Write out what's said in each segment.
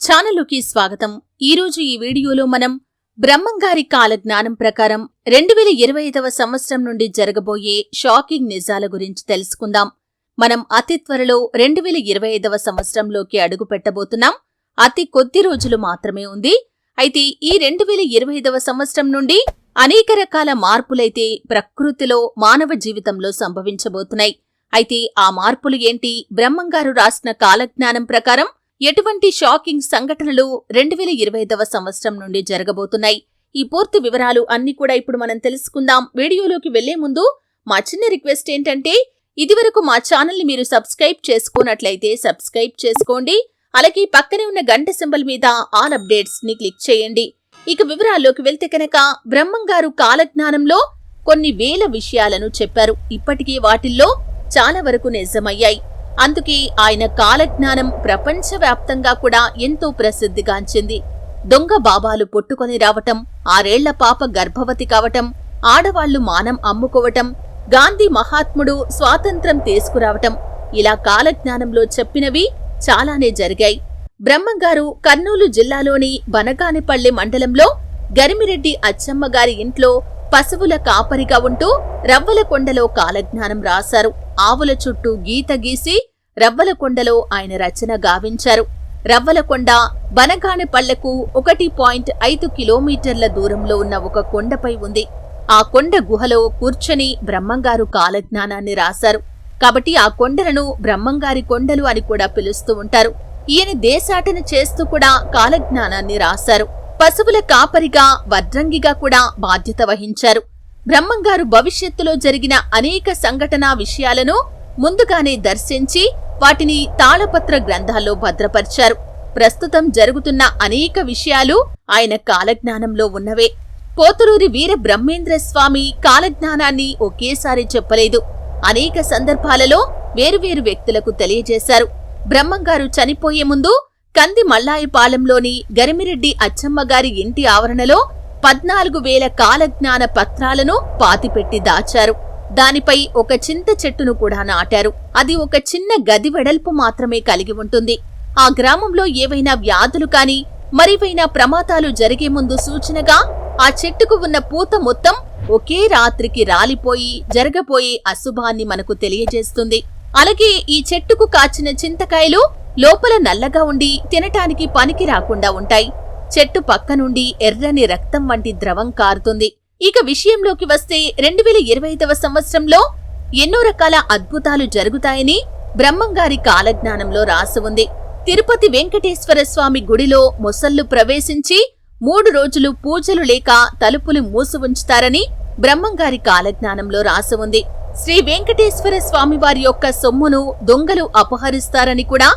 ఛానలుకి స్వాగతం. ఈరోజు ఈ వీడియోలో మనం బ్రహ్మంగారి కాలజ్ఞానం ప్రకారం రెండు వేల ఇరవై ఐదవ సంవత్సరం నుండి జరగబోయే షాకింగ్ నిజాల గురించి తెలుసుకుందాం. మనం అతి త్వరలో రెండు వేల ఇరవై ఐదవ సంవత్సరంలోకి అడుగు పెట్టబోతున్నాం అతి కొద్ది రోజులు మాత్రమే ఉంది. అయితే ఈ రెండు వేల ఇరవై ఐదవ సంవత్సరం నుండి అనేక రకాల మార్పులైతే ప్రకృతిలో మానవ జీవితంలో సంభవించబోతున్నాయి. అయితే ఆ మార్పులు ఏంటి? బ్రహ్మంగారు రాసిన కాలజ్ఞానం ప్రకారం ఎటువంటి షాకింగ్ సంఘటనలు రెండు వేల ఇరవై ఐదవ సంవత్సరం నుండి జరగబోతున్నాయి? ఈ పూర్తి వివరాలు అన్ని కూడా ఇప్పుడు మనం తెలుసుకుందాం. వీడియోలోకి వెళ్ళే ముందు మా చిన్న రిక్వెస్ట్ ఏంటంటే ఇదివరకు మా ఛానల్ని మీరు సబ్స్క్రైబ్ చేసుకున్నట్లయితే సబ్స్క్రైబ్ చేసుకోండి. అలాగే పక్కనే ఉన్న గంట సింబల్ మీద ఆల్ అప్డేట్స్ని క్లిక్ చేయండి. ఇక వివరాల్లోకి వెళ్తే కనుక బ్రహ్మంగారు కాలజ్ఞానంలో కొన్ని వేల విషయాలను చెప్పారు. ఇప్పటికీ వాటిల్లో చాలా వరకు నిజమయ్యాయి. అందుకే ఆయన కాలజ్ఞానం ప్రపంచవ్యాప్తంగా కూడా ఎంతో ప్రసిద్ధిగాంచింది. దొంగ బాబాలు పుట్టుకొని రావటం ఆరేళ్ళ పాప గర్భవతి కావటం ఆడవాళ్ళు మానం అమ్ముకోవటం గాంధీ మహాత్ముడు స్వాతంత్రం తీసుకురావటం ఇలా కాలజ్ఞానంలో చెప్పినవి చాలానే జరిగాయి. బ్రహ్మంగారు కర్నూలు జిల్లాలోని బనగానిపల్లి మండలంలో గరిమిరెడ్డి అచ్చమ్మ గారి ఇంట్లో పశువుల కాపరిగా ఉంటూ రవ్వలకొండలో కాలజ్ఞానం రాశారు. ఆవుల చుట్టూ గీత గీసి రవ్వలకొండలో ఆయన రచన గావించారు. రవ్వలకొండ బనగానపళ్ళకు ఒకటి పాయింట్ ఐదు కిలోమీటర్ల దూరంలో ఉన్న ఒక కొండపై ఉంది. ఆ కొండ గుహలో కూర్చొని బ్రహ్మంగారు కాలజ్ఞానాన్ని రాశారు. కాబట్టి ఆ కొండలను బ్రహ్మంగారి కొండలు అని కూడా పిలుస్తూ ఉంటారు. ఈయన దేశాటన చేస్తూ కూడా కాలజ్ఞానాన్ని రాశారు. పశువుల కాపరిగా వడ్రంగిగా కూడా బాధ్యత వహించారు. బ్రహ్మంగారు భవిష్యత్తులో జరిగిన అనేక సంఘటనా విషయాలను ముందుగానే దర్శించి వాటిని తాళపత్ర గ్రంథాల్లో భద్రపరిచారు. ప్రస్తుతం జరుగుతున్న అనేక విషయాలు ఆయన కాలజ్ఞానంలో ఉన్నవే. పోతులూరి వీర బ్రహ్మేంద్ర స్వామి కాలజ్ఞానాన్ని ఒకేసారి చెప్పలేదు. అనేక సందర్భాలలో వేరువేరు వ్యక్తులకు తెలియజేశారు. బ్రహ్మంగారు చనిపోయే ముందు కంది మల్లాయపాలెంలోని గరిమిరెడ్డి అచ్చమ్మగారి ఇంటి ఆవరణలో పద్నాలుగు వేల కాలజ్ఞాన పత్రాలను పాతిపెట్టి దాచారు. దానిపై ఒక చింత చెట్టును కూడా నాటారు. అది ఒక చిన్న గది వెడల్పు మాత్రమే కలిగి ఉంటుంది. ఆ గ్రామంలో ఏవైనా వ్యాధులు కాని మరివైనా ప్రమాదాలు జరిగే ముందు సూచనగా ఆ చెట్టుకు ఉన్న పూత మొత్తం ఒకే రాత్రికి రాలిపోయి జరగబోయే అశుభాన్ని మనకు తెలియజేస్తుంది. అలాగే ఈ చెట్టుకు కాచిన చింతకాయలు లోపల నల్లగా ఉండి తినటానికి పనికి రాకుండా ఉంటాయి. చెట్టు పక్క నుండి ఎర్రని రక్తం వంటి ద్రవం కారుతుంది. ఇక విషయంలోకి వస్తే రెండు వేల ఇరవై ఐదవ సంవత్సరంలో ఎన్నో రకాల అద్భుతాలు జరుగుతాయని బ్రహ్మంగారి కాలజ్ఞానంలో రాసి ఉంది. తిరుపతి వెంకటేశ్వర స్వామి గుడిలో మొసళ్ళు ప్రవేశించి మూడు రోజులు పూజలు లేక తలుపులు మూసి ఉంచుతారని బ్రహ్మంగారి కాలజ్ఞానంలో రాసి ఉంది. శ్రీ వెంకటేశ్వర స్వామి వారి యొక్క సొమ్మును దొంగలు అపహరిస్తారని కూడా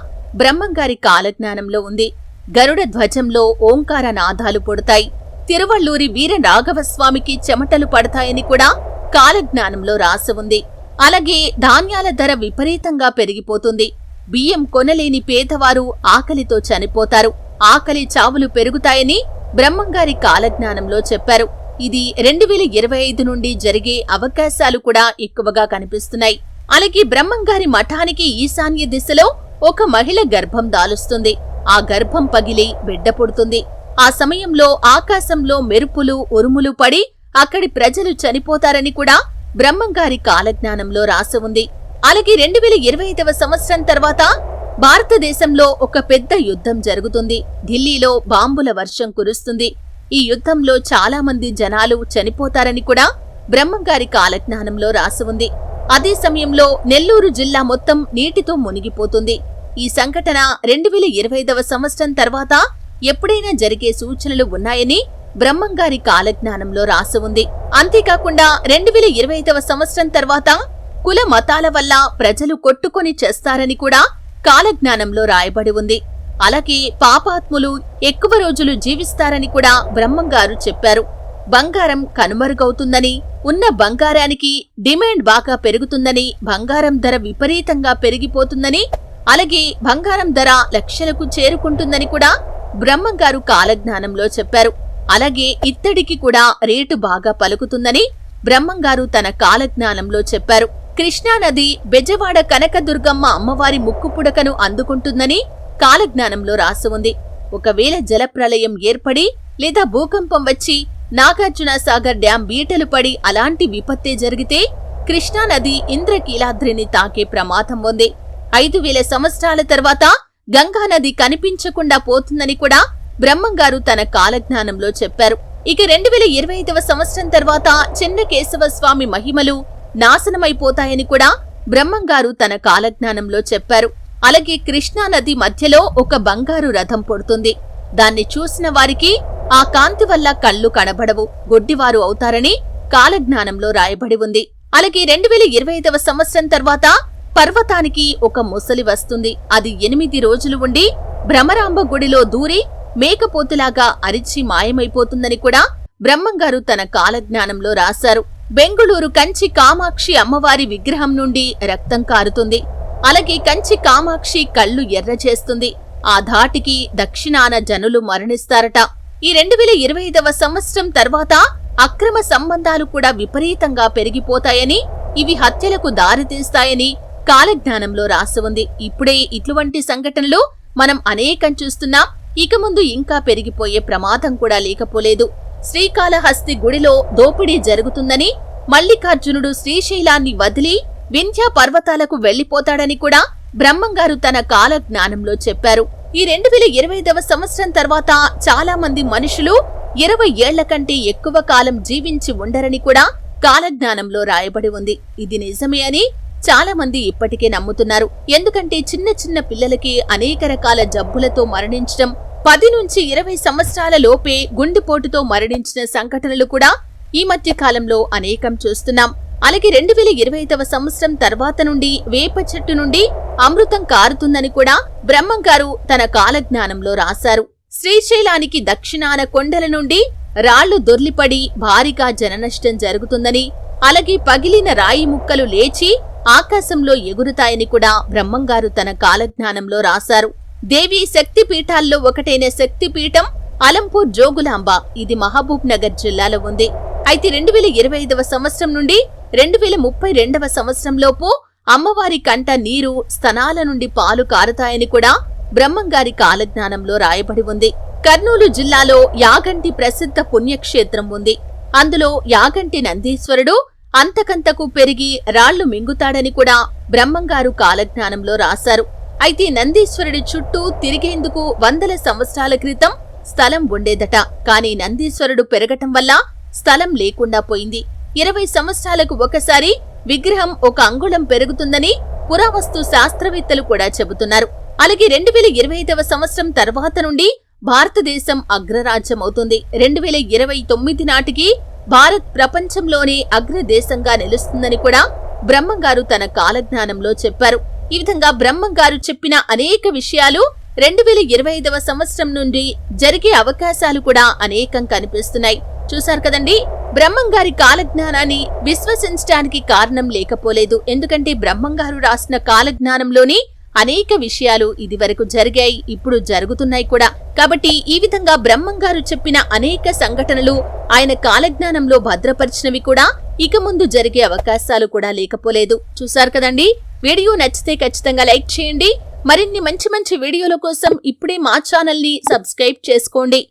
బ్రహ్మంగారి కాలజ్ఞానంలో ఉంది. గరుడ ధ్వజంలో ఓంకార నాదాలు పొడతాయి. తిరువள்ளూరి వీర రాఘవస్వామికి చెమటలు పడతాయని కూడా కాలజ్ఞానంలో రాసి ఉంది. అలాగే ధాన్యాల ధర విపరీతంగా పెరిగిపోతుంది. బియ్యం కొనలేని పేదవారు ఆకలితో చనిపోతారు. ఆకలి చావులు పెరుగుతాయని బ్రహ్మంగారి కాలజ్ఞానంలో చెప్పారు. ఇది రెండు వేల ఇరవై ఐదు నుండి జరిగే అవకాశాలు కూడా ఎక్కువగా కనిపిస్తున్నాయి. అలాగే బ్రహ్మంగారి మఠానికి ఈశాన్య దిశలో ఒక మహిళ గర్భం దాలుస్తుంది. ఆ గర్భం పగిలి బిడ్డ పుడుతుంది. ఆ సమయంలో ఆకాశంలో మెరుపులు ఉరుములు పడి అక్కడి ప్రజలు చనిపోతారని కూడా బ్రహ్మంగారి కాలజ్ఞానంలో రాసి ఉంది. అలాగే రెండు వేల ఇరవై ఐదవ సంవత్సరం తర్వాత భారతదేశంలో ఒక పెద్ద యుద్ధం జరుగుతుంది. ఢిల్లీలో బాంబుల వర్షం కురుస్తుంది. ఈ యుద్ధంలో చాలా మంది జనాలు చనిపోతారని కూడా బ్రహ్మంగారి కాలజ్ఞానంలో రాసి ఉంది. అదే సమయంలో నెల్లూరు జిల్లా మొత్తం నీటితో మునిగిపోతుంది. ఈ సంఘటన రెండు వేల ఇరవై ఐదవ సంవత్సరం తర్వాత ఎప్పుడైనా జరిగే సూచనలు ఉన్నాయని బ్రహ్మంగారి కాలజ్ఞానంలో రాసి ఉంది. అంతేకాకుండా రెండు వేల ఇరవై ఐదవ సంవత్సరం తర్వాత కుల మతాల వల్ల ప్రజలు కొట్టుకొని చేస్తారని కూడా కాలజ్ఞానంలో రాయబడి ఉంది. అలాగే పాపాత్ములు ఎక్కువ రోజులు జీవిస్తారని కూడా బ్రహ్మంగారు చెప్పారు. బంగారం కనుమరుగవుతుందని ఉన్న బంగారానికి డిమాండ్ బాగా పెరుగుతుందని బంగారం ధర విపరీతంగా పెరిగిపోతుందని అలాగే బంగారం ధర లక్షలకు చేరుకుంటుందని కూడా బ్రహ్మంగారు కాలజ్ఞానంలో చెప్పారు. అలాగే ఇత్తడికి కూడా రేటు బాగా పలుకుతుందని బ్రహ్మంగారు తన కాలజ్ఞానంలో చెప్పారు. కృష్ణానది బెజవాడ కనకదుర్గమ్మ అమ్మవారి ముక్కు పుడకను అందుకుంటుందని కాలజ్ఞానంలో రాసి ఉంది. ఒకవేళ జలప్రలయం ఏర్పడి లేదా భూకంపం వచ్చి నాగార్జున సాగర్ డ్యాం బీటలు పడి అలాంటి విపత్తే జరిగితే కృష్ణానది ఇంద్రకీలాద్రిని తాకే ప్రమాదం ఉంది. ఐదు వేల సంవత్సరాల తర్వాత గంగానది కనిపించకుండా పోతుందని కూడా బ్రహ్మంగారు తన కాలజ్ఞానంలో చెప్పారు. ఇక రెండు వేల ఇరవై ఐదవ సంవత్సరం తర్వాత చిన్న కేశవ స్వామి మహిమలు నాశనమైపోతాయని కూడా బ్రహ్మంగారు తన కాలజ్ఞానంలో చెప్పారు. అలాగే కృష్ణానది మధ్యలో ఒక బంగారు రథం పొడుతుంది. దాన్ని చూసిన వారికి ఆ కాంతి వల్ల కళ్ళు కనబడవు. గొడ్డివారు అవుతారని కాలజ్ఞానంలో రాయబడి ఉంది. అలాగే రెండు వేల ఇరవై ఐదవ సంవత్సరం తర్వాత పర్వతానికి ఒక ముసలి వస్తుంది. అది ఎనిమిది రోజులు ఉండి భ్రమరాంబ గుడిలో దూరి మేకపోతులాగా అరిచి మాయమైపోతుందని కూడా బ్రహ్మంగారు తన కాలజ్ఞానంలో రాశారు. బెంగుళూరు కంచి కామాక్షి అమ్మవారి విగ్రహం నుండి రక్తం కారుతుంది. అలాగే కంచి కామాక్షి కళ్ళు ఎర్ర చేస్తుంది ఆ ధాటికి దక్షిణాన జనులు మరణిస్తారట. ఈ రెండు వేల ఇరవై ఐదవ సంవత్సరం తర్వాత అక్రమ సంబంధాలు కూడా విపరీతంగా పెరిగిపోతాయని ఇవి హత్యలకు దారితీస్తాయని కాలజ్ఞానంలో రాసి ఉంది. ఇప్పుడే ఇటువంటి సంఘటనలు మనం అనేకం చూస్తున్నాం. ఇక ముందు ఇంకా పెరిగిపోయే ప్రమాదం కూడా లేకపోలేదు. శ్రీకాళహస్తి గుడిలో దోపిడీ జరుగుతుందని మల్లికార్జునుడు శ్రీశైలాన్ని వదిలి వింధ్యా పర్వతాలకు వెళ్ళిపోతాడని కూడా బ్రహ్మంగారు తన కాల జ్ఞానంలో చెప్పారు. ఈ రెండు వేల ఇరవైదవ సంవత్సరం తర్వాత చాలా మంది మనుషులు ఇరవై ఏళ్ళ కంటే ఎక్కువ కాలం జీవించి ఉండరని కూడా కాలజ్ఞానంలో రాయబడి ఉంది. ఇది నిజమే అని చాలా మంది ఇప్పటికే నమ్ముతున్నారు. ఎందుకంటే చిన్న చిన్న పిల్లలకి అనేక రకాల జబ్బులతో మరణించడం పది నుంచి ఇరవై సంవత్సరాల లోపే గుండెపోటుతో మరణించిన సంఘటనలు కూడా ఈ మధ్య కాలంలో అనేకం చూస్తున్నాం. అలాగే రెండు వేల ఇరవై ఐదవ సంవత్సరం తర్వాత నుండి వేప చెట్టు నుండి అమృతం కారుతుందని కూడా బ్రహ్మం గారు తన కాలజ్ఞానంలో రాశారు. శ్రీశైలానికి దక్షిణాన కొండల నుండి రాళ్ళు దొర్లిపడి భారీగా జననష్టం జరుగుతుందని అలాగే పగిలిన రాయి ముక్కలు లేచి ఆకాశంలో ఎగురుతాయని కూడా బ్రహ్మంగారు తన కాలజ్ఞానంలో రాశారు. దేవి శక్తి పీఠాల్లో ఒకటైన శక్తిపీఠం అలంపూర్ జోగులాంబ. ఇది మహబూబ్ నగర్ జిల్లాలో ఉంది. అయితే రెండు వేల ఇరవై ఐదవ సంవత్సరం నుండి రెండు వేల ముప్పై రెండవ సంవత్సరంలోపు అమ్మవారి కంట నీరు స్తనాల నుండి పాలు కారుతాయని కూడా బ్రహ్మంగారి కాలజ్ఞానంలో రాయబడి ఉంది. కర్నూలు జిల్లాలో యాగంటి ప్రసిద్ధ పుణ్యక్షేత్రం ఉంది. అందులో యాగంటి నందీశ్వరుడు అంతకంతకు పెరిగి రాళ్ళు మింగుతాడని కూడా బ్రహ్మంగారు కాలజ్ఞానంలో రాశారు. అయితే నందీశ్వరుడి చుట్టూ తిరిగేందుకు వందల సంవత్సరాల క్రితం స్థలం ఉండేదట. కాని నందీశ్వరుడు పెరగటం వల్ల స్థలం లేకుండా పోయింది. ఇరవై సంవత్సరాలకు ఒకసారి విగ్రహం ఒక అంగుళం పెరుగుతుందని పురావస్తు శాస్త్రవేత్తలు కూడా చెబుతున్నారు. అలాగే రెండు వేల ఇరవై ఐదవ సంవత్సరం తర్వాత నుండి భారతదేశం అగ్రరాజ్యం అవుతుంది రెండు వేల ఇరవై తొమ్మిది నాటికి భారత్ ప్రపంచంలోనే అగ్రదేశంగా నిలుస్తుందని కూడా బ్రహ్మంగారు తన కాలజ్ఞానంలో చెప్పారు. ఈ విధంగా బ్రహ్మంగారు చెప్పిన అనేక విషయాలు రెండు వేల ఇరవై ఐదవ సంవత్సరం నుండి జరిగే అవకాశాలు కూడా అనేకం కనిపిస్తున్నాయి. చూశారు కదండి? బ్రహ్మంగారి కాలజ్ఞానాన్ని విశ్వసించడానికి కారణం లేకపోలేదు. ఎందుకంటే బ్రహ్మంగారు రాసిన కాలజ్ఞానంలోని అనేక విషయాలు ఇదివరకు జరిగాయి ఇప్పుడు జరుగుతున్నాయి కూడా. కాబట్టి ఈ విధంగా బ్రహ్మంగారు చెప్పిన అనేక సంఘటనలు ఆయన కాలజ్ఞానంలో భద్రపరిచినవి కూడా ఇక ముందు జరిగే అవకాశాలు కూడా లేకపోలేదు. చూశారు కదండి? వీడియో నచ్చితే ఖచ్చితంగా లైక్ చేయండి. మరిన్ని మంచి మంచి వీడియోల కోసం ఇప్పుడే మా ఛానల్ని సబ్స్క్రైబ్ చేసుకోండి.